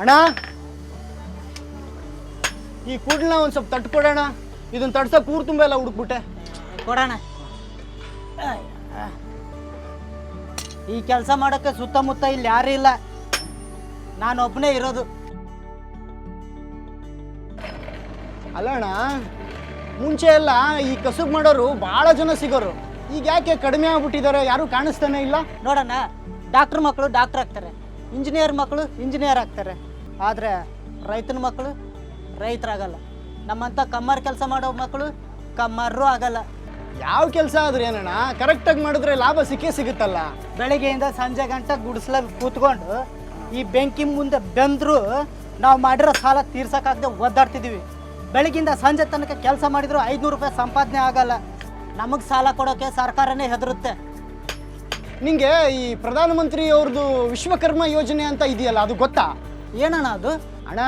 ಅಣ್ಣ. ಈ ಕೂಡಲನ್ನ ಒಂದು ಸ್ವಲ್ಪ ತಟ್ಕೊಡೋಣ ಇದನ್ನ ತಡ್ಸಕ್ ಕೂರ್ ತುಂಬ ಎಲ್ಲ ಹುಡುಕ್ಬಿಟ್ಟೆ. ಕೊಡೋಣ ಈ ಕೆಲಸ ಮಾಡೋಕ್ಕೆ ಸುತ್ತಮುತ್ತ ಇಲ್ಲಿ ಯಾರೂ ಇಲ್ಲ. ನಾನು ಒಬ್ಬನೇ ಇರೋದು. ಅಲ್ಲ ಅಣ್ಣ ಮುಂಚೆ ಎಲ್ಲ ಈ ಕಸುಬು ಮಾಡೋರು ಭಾಳ ಜನ ಸಿಗೋರು. ಈಗ ಯಾಕೆ ಕಡಿಮೆ ಆಗ್ಬಿಟ್ಟಿದ್ದಾರೆ? ಯಾರು ಕಾಣಿಸ್ತಾನೆ ಇಲ್ಲ? ನೋಡೋಣ ಡಾಕ್ಟರ್ ಮಕ್ಕಳು ಡಾಕ್ಟರ್ ಆಗ್ತಾರೆ. ಇಂಜಿನಿಯರ್ ಮಕ್ಕಳು ಇಂಜಿನಿಯರ್ ಆಗ್ತಾರೆ. ಆದರೆ ರೈತನ ಮಕ್ಕಳು ರೈತರಾಗಲ್ಲ. ನಮ್ಮಂಥ ಕಮ್ಮಾರ್ ಕೆಲಸ ಮಾಡೋ ಮಕ್ಕಳು ಕಮ್ಮರು ಆಗಲ್ಲ. ಯಾವ ಕೆಲಸ ಆದ್ರೆ ಏನಣ್ಣ ಕರೆಕ್ಟಾಗಿ ಮಾಡಿದ್ರೆ ಲಾಭ ಸಿಕ್ಕೇ ಸಿಗುತ್ತಲ್ಲ. ಬೆಳಗ್ಗೆಯಿಂದ ಸಂಜೆ ಗಂಟೆ ಗುಡಿಸ್ಲಾಗ ಕೂತ್ಕೊಂಡು ಈ ಬೆಂಕಿ ಮುಂದೆ ಬೆಂದರೂ ನಾವು ಮಾಡಿರೋ ಸಾಲ ತೀರ್ಸೋಕ್ಕಾಗದೆ ಒದ್ದಾಡ್ತಿದ್ದೀವಿ ಬೆಳಗಿಂದ ಸಂಜೆ ತನಕ ಕೆಲಸ ಮಾಡಿದ್ರು ಐದುನೂರು ರೂಪಾಯಿ ಸಂಪಾದನೆ ಆಗಲ್ಲ. ನಮಗೆ ಸಾಲ ಕೊಡೋಕ್ಕೆ ಸರ್ಕಾರನೇ ಹೆದರುತ್ತೆ. ನಿಂಗೆ ಈ ಪ್ರಧಾನಮಂತ್ರಿ ಅವ್ರದ್ದು ವಿಶ್ವಕರ್ಮ ಯೋಜನೆ ಅಂತ ಇದೆಯಲ್ಲ ಅದು ಗೊತ್ತಾ? ಏನಣ್ಣ ಅದು? ಅಣ್ಣ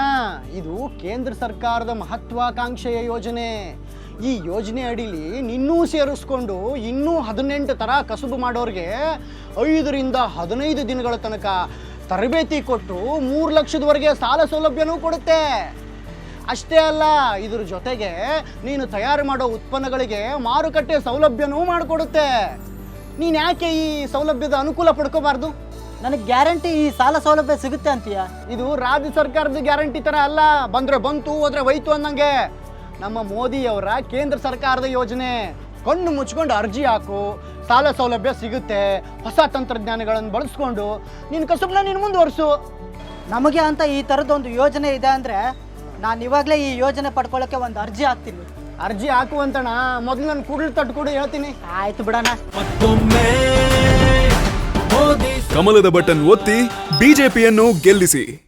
ಇದು ಕೇಂದ್ರ ಸರ್ಕಾರದ ಮಹತ್ವಾಕಾಂಕ್ಷೆಯ ಯೋಜನೆ. ಈ ಯೋಜನೆ ಅಡಿಲಿ ನಿನ್ನೂ ಸೇರಿಸ್ಕೊಂಡು ಇನ್ನೂ ಹದಿನೆಂಟು ಥರ ಕಸುಬು ಮಾಡೋರಿಗೆ ಐದರಿಂದ ಹದಿನೈದು ದಿನಗಳ ತನಕ ತರಬೇತಿ ಕೊಟ್ಟು ಮೂರು ಲಕ್ಷದವರೆಗೆ ಸಾಲ ಸೌಲಭ್ಯನೂ ಕೊಡುತ್ತೆ. ಅಷ್ಟೇ ಅಲ್ಲ ಇದ್ರ ಜೊತೆಗೆ ನೀನು ತಯಾರು ಮಾಡೋ ಉತ್ಪನ್ನಗಳಿಗೆ ಮಾರುಕಟ್ಟೆ ಸೌಲಭ್ಯನೂ ಮಾಡಿಕೊಡುತ್ತೆ. ನೀನು ಯಾಕೆ ಈ ಸೌಲಭ್ಯದ ಅನುಕೂಲ ಪಡ್ಕೋಬಾರ್ದು? ನನಗೆ ಗ್ಯಾರಂಟಿ ಈ ಸಾಲ ಸೌಲಭ್ಯ ಸಿಗುತ್ತೆ ಅಂತೀಯ? ಇದು ರಾಜ್ಯ ಸರ್ಕಾರದ ಗ್ಯಾರಂಟಿ ತರ ಅಲ್ಲ. ಬಂದ್ರೆ ಬಂತು, ಹೋದ್ರೆ ಹೋಯ್ತು ಅನ್ನಂಗೆ. ನಮ್ಮ ಮೋದಿಯವರ ಕೇಂದ್ರ ಸರ್ಕಾರದ ಯೋಜನೆ. ಕಣ್ಣು ಮುಚ್ಕೊಂಡು ಅರ್ಜಿ ಹಾಕು, ಸಾಲ ಸೌಲಭ್ಯ ಸಿಗುತ್ತೆ, ಹೊಸ ತಂತ್ರಜ್ಞಾನಗಳನ್ನು ಬಳಸ್ಕೊಂಡು ನಿನ್ನ ಕಸುಬನ್ನ ನೀನು ಮುಂದುವರಿಸು. ನಮಗೆ ಅಂತ ಈ ಥರದ್ದೊಂದು ಯೋಜನೆ ಇದೆ ಅಂದರೆ ನಾನು ಇವಾಗಲೇ ಈ ಯೋಜನೆ ಪಡ್ಕೊಳ್ಳೋಕ್ಕೆ ಒಂದು ಅರ್ಜಿ ಹಾಕ್ತೀನಿ. ಅರ್ಜಿ ಹಾಕುವಂತಣ ಮೊದಲು ನಾನು ಕೂಡಲು ತಟ್ಕೊಡು ಹೇಳ್ತೀನಿ. ಆಯ್ತು ಬಿಡೋಣ ಕಮಲದ ಬಟನ್ ಒತ್ತಿ ಬಿಜೆಪಿಯನ್ನು ಗೆಲ್ಲಿಸಿ.